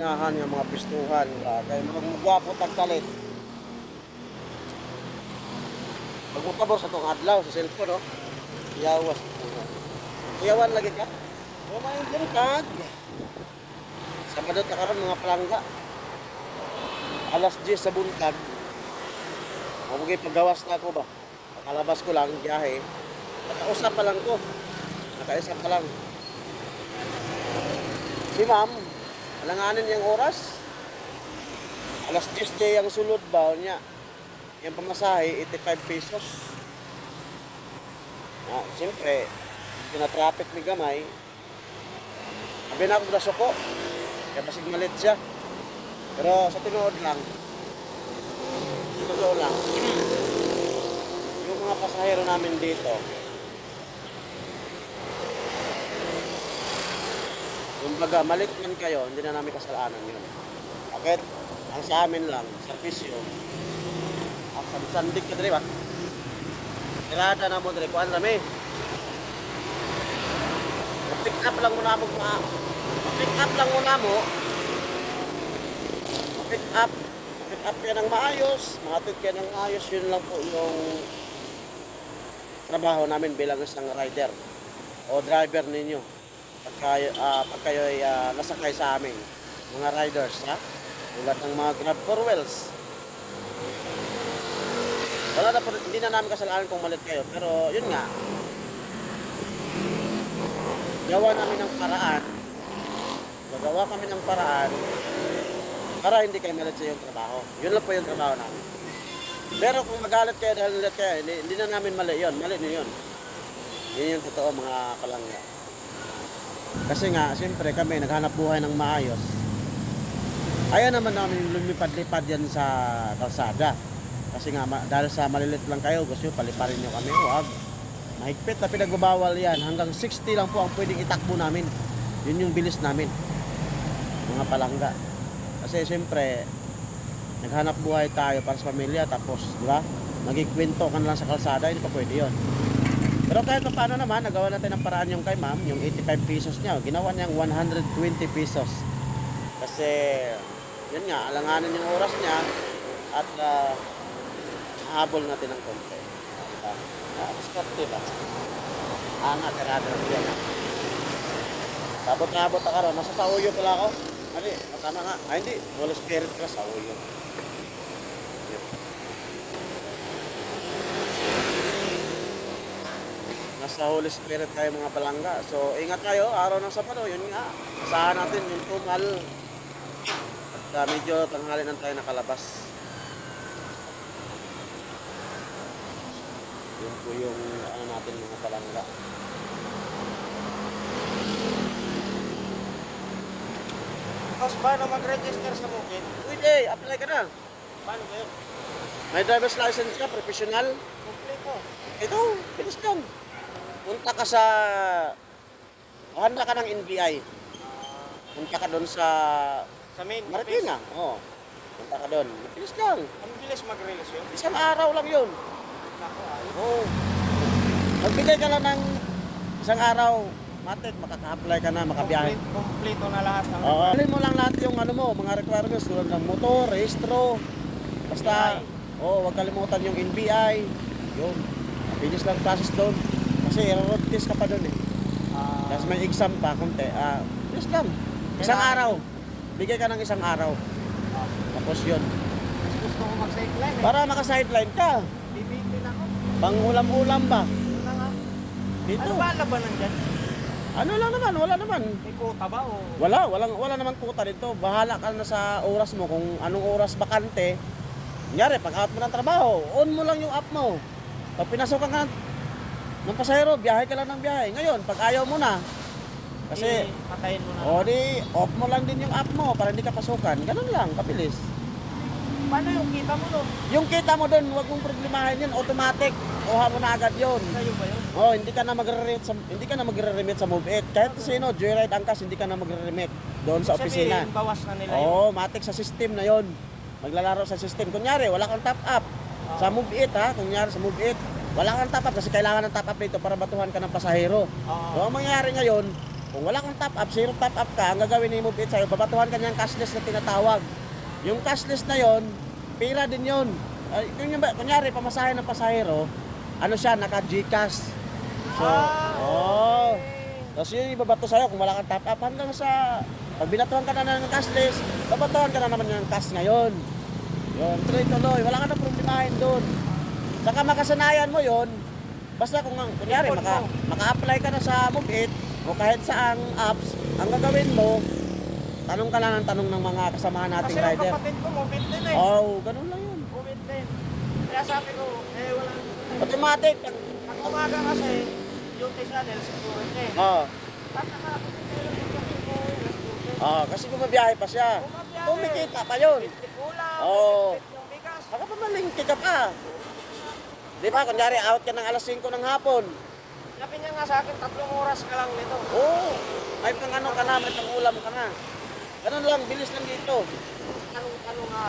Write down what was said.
ganahan yung mga pistuhan. Uh, kaya mga magwapo tagtalit. Pag mutabor sa itong adlaw sa cellphone, no? Iyawas. Iyawan lagi ka. Kumain rin kag. Sabado na karon mga palangga. Alas 10 sa buntag. Mamugay paggawas na ako ba? Nakalabas ko lang, biyahe. Nakausap pa lang ko. Nakaisap pa lang. Si ma'am, alanganin niyang oras. Alas 10 day ang sulod ba niya. Yung pamasahe, 85 pesos. Ah, siyempre, traffic ni gamay. Sabi na ako na suko. Kaya pasig malit siya. Pero sa tinood lang, totoo lang, yung mga pasahero namin dito, yung baga, malit man kayo, hindi na namin kasalanan yun. Bakit? Ang sa amin lang, servisyo, ang sandig ka dali ba? Tirada na mo dali, kuhan rami. Pick up lang muna mo mga pick up lang muna mo pick up pick up ka ng maayos mahatid ka ng maayos yun lang po yung trabaho namin bilang isang rider o driver ninyo pag kayo, ah, pag kayo ay ah, nasakay sa amin mga riders ha tulad ng mga grab for wheels wala na hindi na namin kasalanan kung malit kayo pero yun nga gawa namin ng paraan gagawa kami ng paraan para hindi kayo malit sa iyong trabaho. Yun lang po yung trabaho namin. Pero kung magalit kayo dahil nalit kayo, hindi, hindi na namin mali yun. Mali na yun. Yun yung totoo mga palangga. Kasi nga, siyempre kami naghanap buhay ng maayos. Ayaw naman namin lumipad-lipad yan sa kalsada. Kasi nga, dahil sa malilit lang kayo, gusto nyo paliparin nyo kami. Huwag. Mahigpit na pinagbabawal yan. Hanggang 60 lang po ang pwedeng itakbo namin. Yun yung bilis namin. Mga palangga. Kasi siyempre, naghanap buhay tayo para sa pamilya. Tapos, di ba? Magkikwento ka na lang sa kalsada, hindi pa pwede yun. Pero kahit pa paano naman, nagawa natin ng paraan yung kay ma'am, yung 85 pesos niya, ginawa niyang 120 pesos. Kasi, yun nga, alanganin yung oras niya at uh, habol natin ng konti. Diba? Ah, diskarte ba? Angat, karado yan. Sabot-abot na karon, nasa sauyo pala ako. Mali, tama nga. Ay, hindi. Wala spirit ka sa uyo. Nasa Holy Spirit tayo mga palangga. So, ingat kayo. Araw ng Sabado, yun nga. Asahan natin yung tumal. At uh, medyo tanghali na tayo nakalabas. Yun po yung ano natin mga palangga. Tapos paano mag-register sa bukid? Pwede, apply ka na. Paano ba yun? May driver's license ka, professional. Kompleto. Ito, bilis lang. Punta ka sa... Handa ka ng NBI. Punta ka doon sa Sa main Marikina. Oo. Punta ka doon. Bilis lang. Ang bilis mag-release yun. Isang araw lang yun. Nako, ayun. Oo. Magbigay ka lang ng isang araw. Matik, makaka-apply ka na, makabiyahe. Complete, kompleto na lahat ng Oo. Alin mo lang lahat yung ano mo, mga requirements tulad ng motor, registro. Basta, oo, wag kalimutan yung NBI. Yun. Bilis lang process doon. Kasi road test ka pa doon eh. Ah, Tapos may exam pa, konti. Ah, bilis lang. Isang Kailangan- araw. Bigay ka ng isang araw. ah. Tapos yun. Mas gusto ko mag-sideline eh. Para maka-sideline ka. Bibitin ako. Pang ulam-ulam ba? Na nga. Dito. Ano ba ang labanan dyan? Ano lang naman, wala naman. May quota ba o? Wala, walang wala namang kuta dito. Bahala ka na sa oras mo kung anong oras bakante. Kunyari, pag out mo ng trabaho, on mo lang yung app mo. Pag pinasok ka nga ng pasahero, biyahe ka lang ng biyahe. Ngayon, pag ayaw mo na, kasi, Di, patayin mo na. o di, off mo lang din yung app mo para hindi ka pasukan. Ganun lang, kabilis. Paano yung kita mo doon? Yung kita mo doon, huwag mong problemahin yun, automatic. Kuha mo na agad yun. Sa'yo ba yun? Oh, hindi ka na magre-remit sa hindi ka na magre-remit sa Move It. Kahit sino, Joyride Angkas, hindi ka na magre-remit doon sa opisina. Sabihin, bawas na nila. Oo, matik sa system na 'yon. Maglalaro sa system. Kunyari, wala kang top up. Sa Move It ha, kunyari sa Move It, wala kang top up kasi kailangan ng top up dito para batuhan ka ng pasahero. Oo. So, ang mangyayari ngayon, kung wala kang top up, zero top up ka, ang gagawin ni Move It sa'yo, babatuhan ka niyang cashless na tinatawag. Yung cashless na yon, pira din yon. Kung yung, ba- kunyari, pamasahe ng pasahero, ano siya, naka-Gcash. So, Ah, oh. Tapos yun ibabato sa'yo kung wala kang top up hanggang sa pag binatuhan ka na ng cashless, babatuhan ka na naman ng cash ngayon. Yun, tuloy-tuloy. Wala ka na problemahin doon. Saka makasanayan mo yon basta kung ang- kunyari maka, maka-apply ka na sa Mobit o kahit saang apps, ang gagawin mo, tanong ka lang ng tanong ng mga kasamahan nating Kasi yung rider. kapatid ko, mobit din eh. Oh, ganun lang yun. Mobit din. Kaya sabi ko, eh wala. Automatic. Pag umaga kasi, duty siya dahil security. Oh, Pag nakapit kayo ng kapatid ko, alas duty. oh, kasi bumabiyahe pa siya. Kumikita pa yun. Oo. yung bigas. Baka pa malingki ka pa. Di ba, kunyari out ka ng alas 5 ng hapon. Sabi niya nga sa akin, tatlong oras ka lang nito. Oo, may pang ano ka na, may pang ulam ka na. Ganun lang, bilis lang dito.